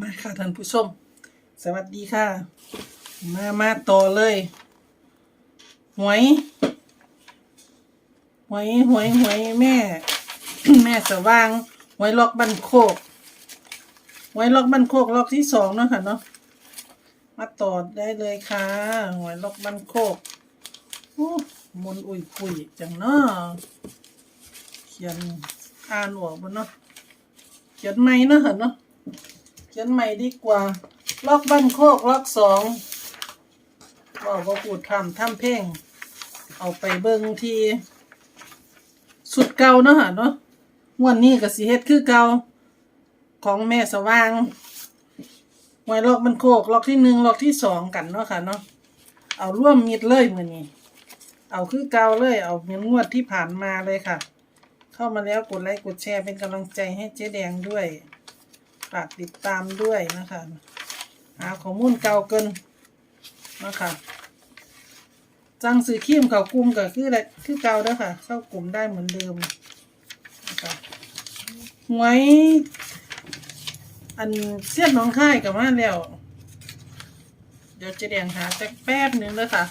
มาค่ะท่านผู้ชม สวัสดีค่ะ มามาต่อเลย หวย หวยหวยหวยแม่ แม่สว่าง หวยล็อกบันโคก หวยล็อกบันโคกล็อกที่สองเนาะค่ะเนาะ มาต่อได้เลยค่ะ หวยล็อกบันโคกโอ้มนอุ่ยปุยจังเนาะเขียนอ่านออกบ่เนาะเขียนไม่เนาะค่ะเนาะ เขียนใหม่ดีกว่า ล็อกบ้านโคกล็อกสองว่าว่าพูดทำทำเพลงเอาไปเบิ่งทีสุดเก่าเนาะฮะเนาะวันนี้ก็สิเฮ็ดคือเก่าของแม่สว่างไว้ล็อกบ้นโคกล็อกที่หนึ่งล็อกที่สองกันเนาะค่ะเนาะเอาร่วมมิดเลยมือนี้ เอาคือเก่าเลย เอาเหมือนงวดที่ผ่านมาเลยค่ะ เข้ามาแล้วกดไลค์กดแชร์เป็นกำลังใจให้เจ๊แดงด้วย ฝากติดตามด้วยนะคะ หาข้อมูลเก่าเกินนะคะจังสือขีมเขากลุ่มก็คืออะไรคือเก่าเด้อค่ะ เข้ากลุ่มได้เหมือนเดิมนะคะหวยอันเสี้ยนน้องค่ายกับมาแล้ว เดี๋ยวจะเรียงหาจักแป๊บหนึ่งเลยค่ะ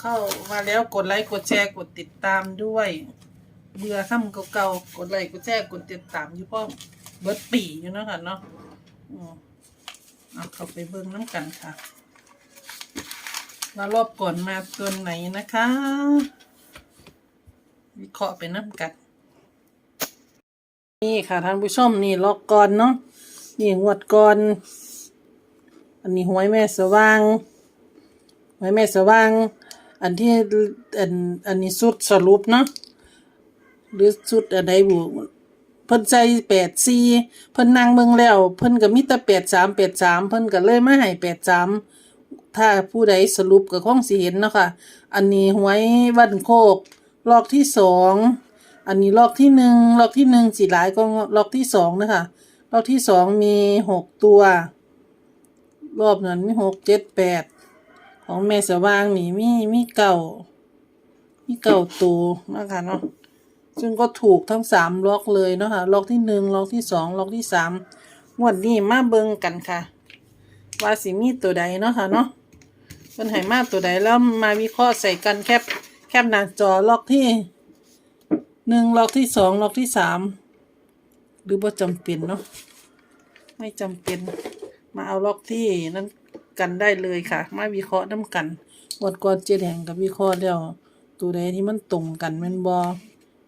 เข้ามาแล้วกดไลค์กดแชร์กดติดตามด้วย เบื่อคำเก่าๆกดไลค์กดแชร์กดติดตามอยู่พ่อ เบิดปีอยู่เนาะค่ะเนาะอืมเอาเข้าไปเบิ่งน้ำกันค่ะแล้วรอบก่อนมาตัวไหนนะคะ วิเคราะห์ไปน้ำกัน นี่ค่ะท่านผู้ชมนี่ลอกก่อนเนาะนี่งวดก่อน อันนี้หวยแม่สว่างหวยแม่สว่าง อันที่อันอันนี้สุดสรุปเนาะหรือสุดอะไรบุ พิ่นใส่แปดสี่เพิ่นนั่งเบิ่งแล้ว เพิ่นก็มีแต่แปดสามแปดสามเพิ่นก็เลยมาให้แปดสามถ้าผู้ใดสรุปก็คงสิเห็นเนาะค่ะ อันนี้หวยวันโคกลอกที่สองอันนี้ลอกที่หนึ่งลอกที่หนึ่งสีหลายก็ลอกที่สองนะคะลอกที่สองมีหกตัว รอบนั้นมีหกเจ็ดแปดของแม่สว่างนี่มีมีเก่ามีเก่าตัวนะคะเนาะ ซึ่งก็ถูกทั้งสามล็อกเลยเนาะค่ะล็อกที่หนึ่งล็อกที่สองล็อกที่สามงวดนี้มาเบิ่งกันค่ะ ว่าสิมีตัวใดเนาะค่ะเนาะเป็นไหมาตัวใดแล้วมาวิเคราะห์ใส่กันแคบแคบหน้าจอล็อกที่หนึ่งล็อกที่สองล็อกที่สามหรือว่าจำเป็นเนาะไม่จำเป็นมาเอาล็อกที่นั้นกันได้เลยค่ะ มาวิเคราะห์น้ำกันงวดก่อนเจ๊แดงกับวิเคราะห์แล้วตัวใดที่มันตรงกันแมันบอ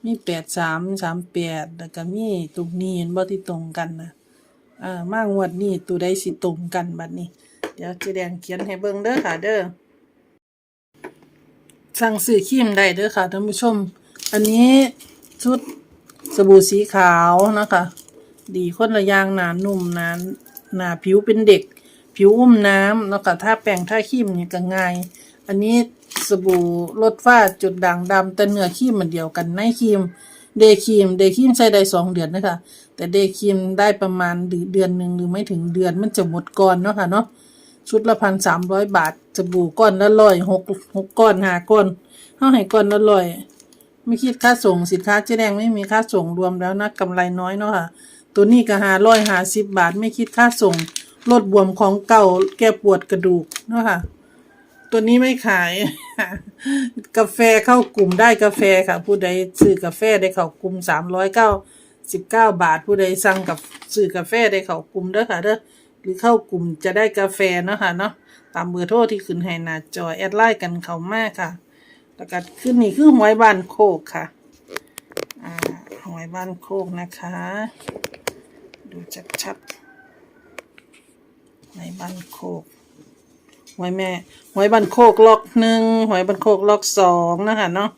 มีแปดสามสามแปดแล้วก็มีตรงนี้เห็นบ่ที่ตรงกันนะอ่ามางวดนี้ตัวใดสิตรงกันบัดนี้ เดี๋ยวจะแดงเขียนให้เบิ่งเด้อค่ะเด้อสั่งซื้อครีมได้เด้อค่ะท่านผู้ชม อันนี้ชุดสบู่สีขาวนะคะ ดีคนละยางหนานุ่มหนาหนาผิวเป็นเด็ก ผิวอุ้มน้ำแล้วก็ถ้าแปรงถ้าครีมนี่ก็ง่าย อันนี้ สบู่ลดฝ้าจุดด่างดำแต่เนื้อครีมมันเดียวกันในครีมเดย์ครีมเดย์ครีมใช้ได้สองเดือนนะคะ แต่เดย์ครีมได้ประมาณเดือนหนึ่งหรือไม่ถึงเดือนมันจะหมดก่อนเนาะค่ะเนาะชุดละพันสามร้อยบาทสบู่ก้อนละร้อยหกหกก้อนหาก้อนเท่าให้ก้อนละร้อยไม่คิดค่าส่งสินค้าเจ๊แดงไม่มีค่าส่งรวมแล้วนะกำไรน้อยเนาะค่ะ ตัวนี้ก็หาร้อยหาสิบบาท ไม่คิดค่าส่งลดบวมของเก่าแก้ปวดกระดูกเนาะค่ะ ตัวนี้ไม่ขาย กาแฟเข้ากลุ่มได้กาแฟค่ะ ผู้ใดซื้อกาแฟได้เข้ากลุ่มสามร้อยเก้าสิบเก้าบาท ผู้ใดสั่งกับซื้อกาแฟได้เข้ากลุ่มเด้อค่ะเด้อหรือเข้ากลุ่มจะได้กาแฟเนาะค่ะเนาะตามเบอร์โทรที่ขึ้นให้หน้าจอแอดไลน์กันเขามาค่ะ แล้วก็ขึ้นนี่คือหวยบ้านโคกค่ะอ่าหวยบ้านโคกนะคะ ดูชัดๆหวยบ้านโคก หวยแม่หวยบันโคกล็อกหนึ่งหวยบันโคกล็อกสองนะคะเนาะ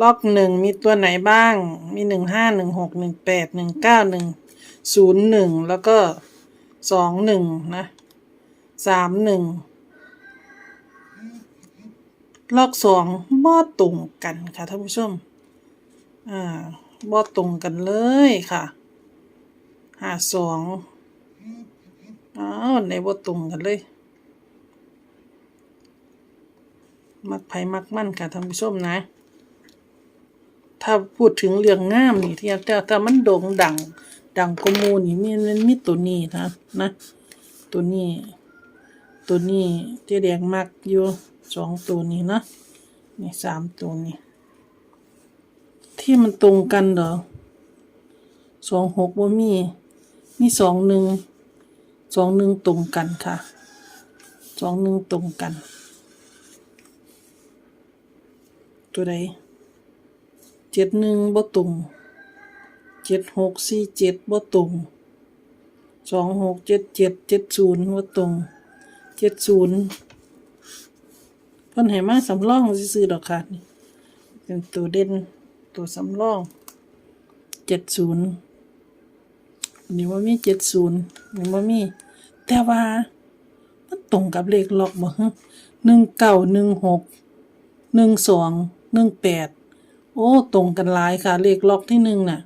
ล็อกหนึ่งมีตัวไหนบ้าง มีหนึ่งห้าหนึ่งหกหนึ่งแปดหนึ่งเก้าหนึ่งศูนย์หนึ่งแล้วก็สองหนึ่งนะสามหนึ่งล็อกสองบ่ตรงกันค่ะท่านผู้ชม อ่าบ่ตรงกันเลยค่ะห้าสองอ้าวในบ่ตรงกันเลย มักไผมักมั่นค่ะท่านผู้ชมนะ ถ้าพูดถึงเรื่องงามนี่ที่แต่ถ้ามันโด่งดัง ดังกมูนี่มีมันมีตัวนี้นะนะ ตัวนี้ ตัวนี้เจ๊แดงมักอยู่สองตัวนี้นะนี่สามตัวนี้ ที่มันตรงกันเหรอสองหกว่ามี มีสองหนึ่งสองหนึ่งตรงกันค่ะสองหนึ่งตรงกัน ตัวใดเจ็ดหนึ่งบ่ตรงเจ็ดหกสี่เจ็ดบ่ตรงสองหกเจ็ดเจ็ดเจ็ดศูนย์บ่ตรงเจ็ดศูนย์เพิ่นให้มาสำรองซื่อดอกค่ะนี่เป็นตัวเด่นตัวสำรองเจ็ดศูนย์นี่ว่ามีเจ็ดศูนย์นี่ว่ามี แต่ว่ามันตรงกับเลขล็อกบ่หนึ่งเก้าหนึ่งหกหนึ่งสอง หนึ่งแปดโอ้ ตรงกันหลายค่ะ เลขล็อกที่หนึ่งน่ะ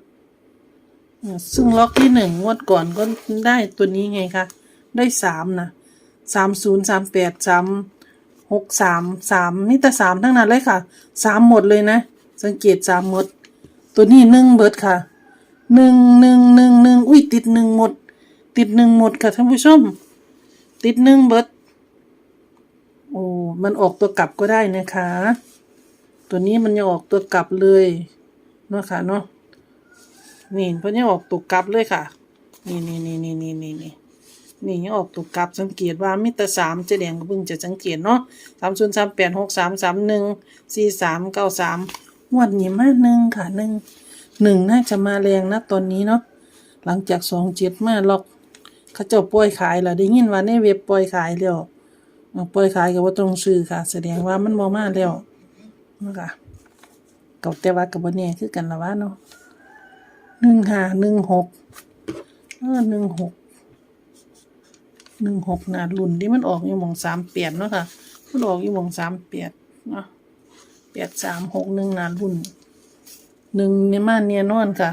ซึ่งล็อกที่หนึ่งงวดก่อนก็ได้ตัวนี้ไงคะ ได้สามนะสามศูนย์สามแปดสามหกสามสามนี่แต่สามทั้งนั้นเลยค่ะสามหมดเลยนะ สังเกตสามหมด ตัวนี้หนึ่งเบิดค่ะหนึ่งหนึ่งหนึ่งหนึ่งอุ้ยติดหนึ่งหมด ติดหนึ่งหมดค่ะท่านผู้ชม ติดหนึ่งเบิดโอ้มันออกตัวกลับก็ได้นะคะ ตัวนี้มันยังออกตัวกลับเลยเนาะค่ะเนาะนี่เพิ่นยังออกตัวกลับเลยค่ะ นี่นี่นี่นี่นี่นี่นี่นี่ยังออกตัวกลับสังเกตว่ามิตรสามจะแดงก็เพิ่งจะสังเกตเนาะสามศูนย์สามแปดหกสามสามหนึ่งสี่สามเก้าสามงวดนี้มาหนึ่งค่ะหนึ่งหนึ่งน่าจะมาแรงนะตอนนี้เนาะหลังจากสองเจ็ดมาล็อกเขาเจ้าปล่อยขายแล้วได้ยินว่าในเว็บปล่อยขายแล้วปล่อยขายก็บ่าต้องซื้อค่ะ แสดงว่ามันบ่มาแล้ว นะคะก็แต่ว่าก็บ่แน่คือกันละว่าเนาะ15 16เออ16 16น่ะรุ่นที่มันออกอยู่หมอง38เนาะค่ะมันออกอยู่หมอง38เนาะ8361น่ะรุ่นหนึ่งเนี่ยมาเนี่ยนอนค่ะ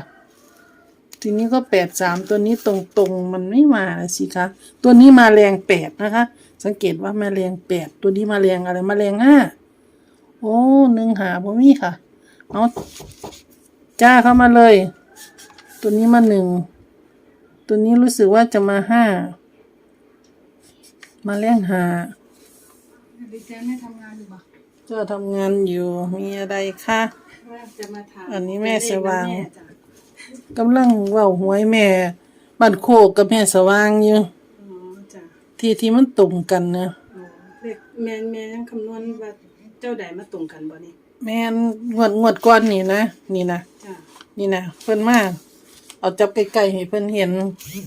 ทีนี้ก็แปดสามตัวนี้ตรงๆมันไม่มาสิคะตัวนี้มาแรงแปดนะคะ สังเกตว่ามาแรงแปดตัวนี้มาแรงอะไรมาแรงห้า โอ้หนึ่งหาพ่มีค่ะ เอาจ้าเข้ามาเลย ตัวนี้มาหนึ่ง ตัวนี้รู้สึกว่าจะมาห้า มาแรงหาดิฉันไม่ทำงานอยู่ปะเจ้าทำงานอยู่ มีอะไรคะว่าจะมาถามอันนี้แม่สว่างแม่จ้ะกำลังเว้าหวยแม่บ้านโคกกับแม่สว่างอยู่อ๋อจ้ะที่ที่มันตรงกันนะอ๋อเลขแม่แม่ยังคำนวณว่า เจ้าใดมาตรงกันบ่นี่แม่นงวดงวดก้อนนี่นะนี่นะจ้ะนี่นะเพิ่นมาเอาจับใกล้ๆให้เพิ่นเห็น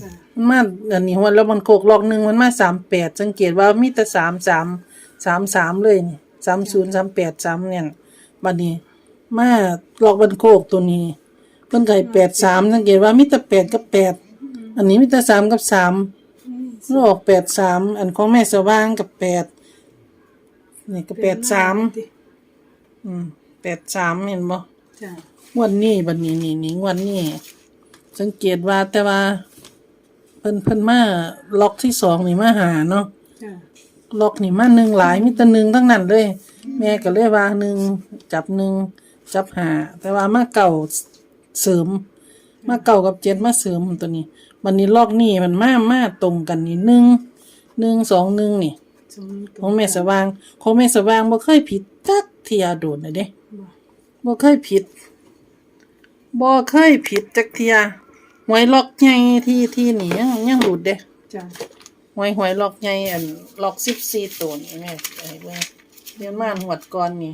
จ้ะมันมาอันนี้หัวแล้วมันโคกลอกหนึ่งมันมาสามแปดสังเกตว่ามีแต่สามสามสามสามเลยนี่สามศูนย์สามแปดสามเนี่ยบัดนี้มาลอกบันโคกตัวนี้เพิ่นไก่แปดสามสังเกตว่ามีแต่แปดกับแปดอันนี้มีแต่สามกับสามมันออกแปดสามอันของแม่สว่างกับแปด นี่ก็แปดสามอืมแปดสามเห็นบ่จ้ะงวดนี้บัดนี้นี่นี่งวดนี้สังเกตว่าแต่ว่า เพิ่นเพิ่นมาล็อกที่สองนี่มาหาเนาะจ้ะล็อกนี่มาหนึ่งหลายมีแต่หนึ่งทั้งนั้นเลย แม่ก็เลยว่าหนึ่งจับหนึ่งจับหาแต่ว่ามาเก่าเสริม มาเก่ากับเจ็ดมาเสริมตัวนี้วันนี้ล็อกนี่มันมามาตรงกันนี่หนึ่งหนึ่งสองหนึ่งนี่ สมมุติของแม่สว่างของแม่สว่างบ่เคยผิดจักเทียโดนเลยเด้บ่บ่เคยผิดบ่เคยผิดจักเทียหวยล็อกใหญ่ที่ที่นี่ยังยังหลุดเด้จ้ะหวยหวยล็อกใหญ่อันล็อก14ตัวนี่แม่ใส่เบิ่งเรียนมาหวดก่อนนี่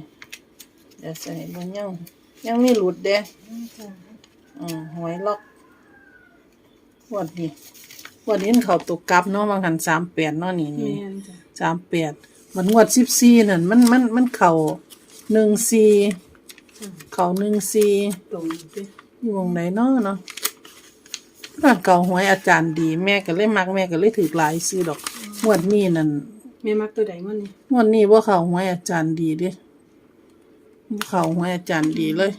เดี๋ยวใส่เบิ่งยังยังมีหลุดเด้จ้ะอืมหวยล็อกหวดนี่ห วดนี้มันเข้าตัวกลับเนาะบางหัน38เนาะนี่แม่นี่นจ้ะสามแปดมันงวดสิบสี่นั่นมันมันมันเข่าหนึ่งสี่เข่าหนึ่งสี่ตรงดิอยู่วงไหนเนาะเนาะร่างเก่าหวยอาจารย์ดีแม่ก็เลยมักแม่ก็เลยถือหลายซื้อดอกงวดนี้นั่น แม่มักตัวใดมันนี่งวดนี้ว่าเขาหวยอาจารย์ดีเดิบ่เขาหวยอาจารย์ดีเลย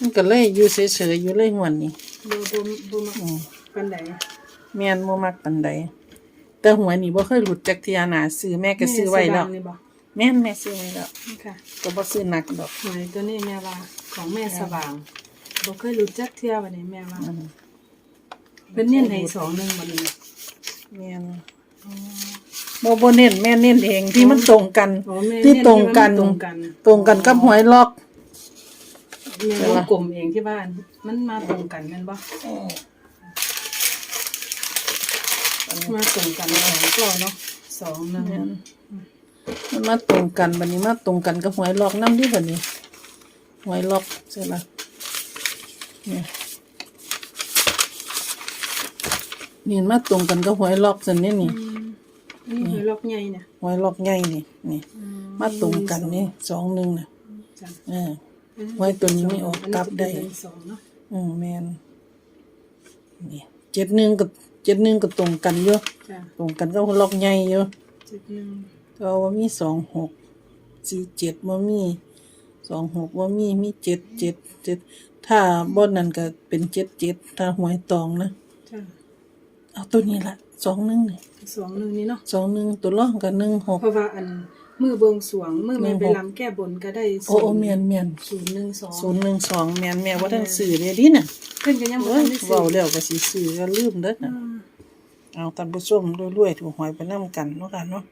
มันก็เลยอยู่เฉยๆอยู่เลยงวดนี้บ่บ่บ่มักอืมปานใด แม่นบ่มักปันใดแต่หวยนี่บ่เคยหลุดจากเทียหนาซื้อแม่ก็ซื้อไว้แล้วม่สบายนี่บ่แม่นแม่ซื้อไว้แล้วค่ะก็บ่ซื้อหนักดอก หวยตัวนี้แม่ว่าของแม่สว่างบ่เคยรู้จักเที่ยวันนี้แม่ว่าเพิ่นเน้นให้สองหนึ่งบัดนี้แม่นบ่บ่เน้นแม่เน้นเองที่มันตรงกัน อ๋อแม่ที่เน้นตรงกัน ที่ว่ามันตรงกันตรงกันกับหวยล็อก แม่วงกลมเองที่บ้าน มันมาตรงกันแม่นบ่ มาตรงกันสองตัวเนาะสองหนึ่งแม่นมันมาตรงกันบัดนี้มาตรงกันกับหวยล็อกนำที่บัดนี้หวยล็อกใช่ล่ะนี่นี่มาตรงกันกับหวยล็อกซั่นนี่นี่นี่คือล็อกใหญ่เนี่ยหวยล็อกใหญ่นี่นี่มาตรงกันนี่สองหนึ่งน่ะจ้ะเออไว้ตัวนี้ไม่ออกกลับได้ อันนี้เป็นสองเนาะอืมแม่นนี่เจ็ดหนึ่งกับเจ็ดหนึ่งก็ตรงกันอยู่จ้ะตรงกันก็ล็อกใหญ่อยู่เจ็ดหนึ่งก็ว่ามีสองหกสี่เจ็ดว่ามีสองหกว่ามีมีเจ็ดเจ็ดเจ็ดถ้าบนนั้นก็เป็นเจ็ดเจ็ดถ้าหวยตองนะจ้ะเอาตัวนี้ละสองหนึ่งนี่สองหนึ่งนี่เนาะสองหนึ่งตัวร่องกับหนึ่งหกเพราะว่าอัน มือบวงสรวงมือแม่หนึ่งไปหกลำแก้บนก็ได้โอ้โอ้เมียนเมียนศูนย์หนึ่งสองศูนย์หนึ่งสองเมียนแม่ว่าทั้งสื่อเลยดิน่ะเพิ่นก็ยังบ่เอ้ทัยนได้ซื้เว้าอแล้วก็สิซื้อก็ลืมเด้ออืน่ะมเอาท่านผู้ชมรวยๆถูกหวยไปนํกันเนาะค่ะเนาะ